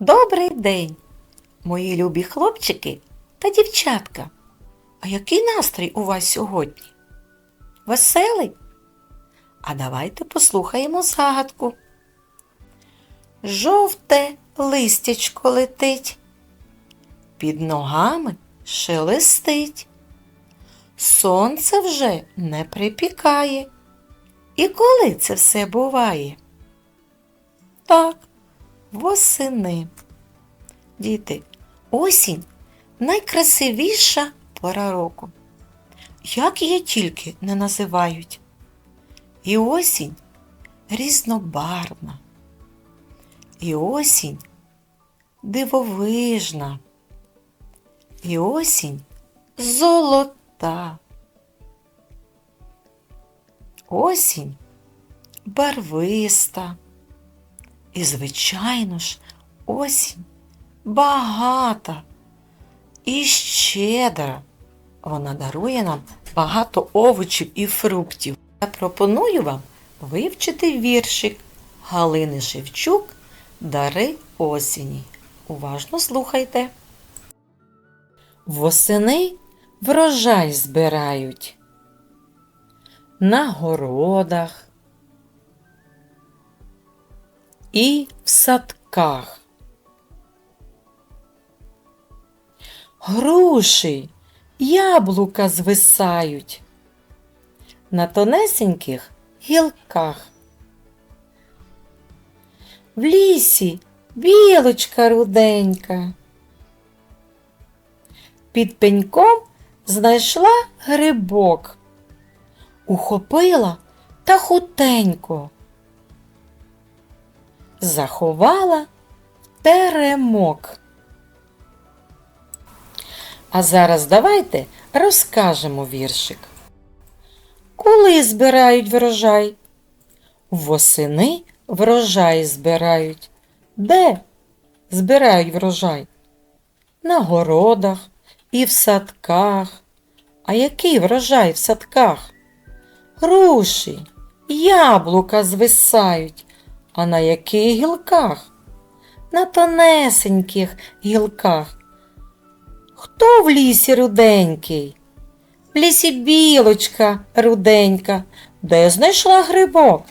Добрий день, мої любі хлопчики та дівчатка. А який настрій у вас сьогодні? Веселий? А давайте послухаємо загадку. Жовте листячко летить, під ногами шелестить. Сонце вже не припікає. І коли це все буває? Так, восени. Діти, осінь найкрасивіша пора року. Як її тільки не називають. І осінь різнобарвна. І осінь дивовижна. І осінь золота. Осінь барвиста. І, звичайно ж, осінь багата і щедра. Вона дарує нам багато овочів і фруктів. Я пропоную вам вивчити віршик Галини Шевчук Дари осені. Уважно слухайте. Восени врожай збирають на городах і в садках. Груші, яблука звисають на тонесеньких гілках. В лісі білочка руденька. Під пеньком знайшла грибок, ухопила та хутенько, заховала теремок. А зараз давайте розкажемо віршик. Коли збирають врожай? Восени врожай збирають. Де збирають врожай? На городах і в садках. А який врожай в садках? Груші, яблука звисають. А на яких гілках? На тонесеньких гілках. Хто в лісі руденький? В лісі білочка руденька. Де знайшла грибок?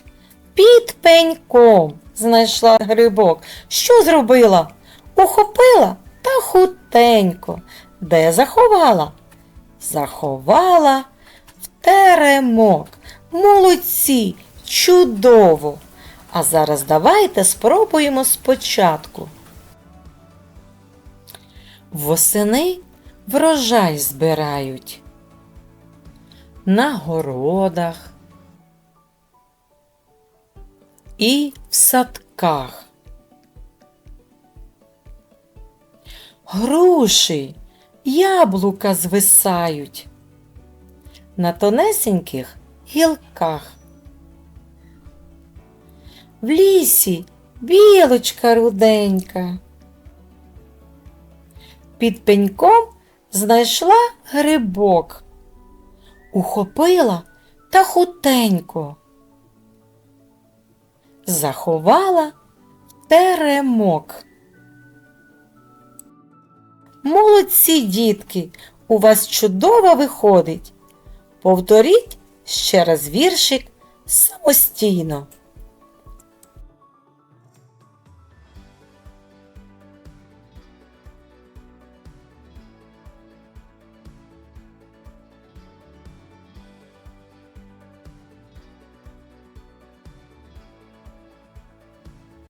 Під пеньком знайшла грибок. Що зробила? Ухопила та хутенько. Де заховала? Заховала в теремок. Молодці, чудово! А зараз давайте спробуємо спочатку. Восени врожай збирають на городах і в садках. Груші, яблука звисають на тонесеньких гілках. В лісі білочка руденька. Під пеньком знайшла грибок, ухопила та хутенько, заховала теремок. Молодці, дітки, у вас чудово виходить. Повторіть ще раз віршик самостійно.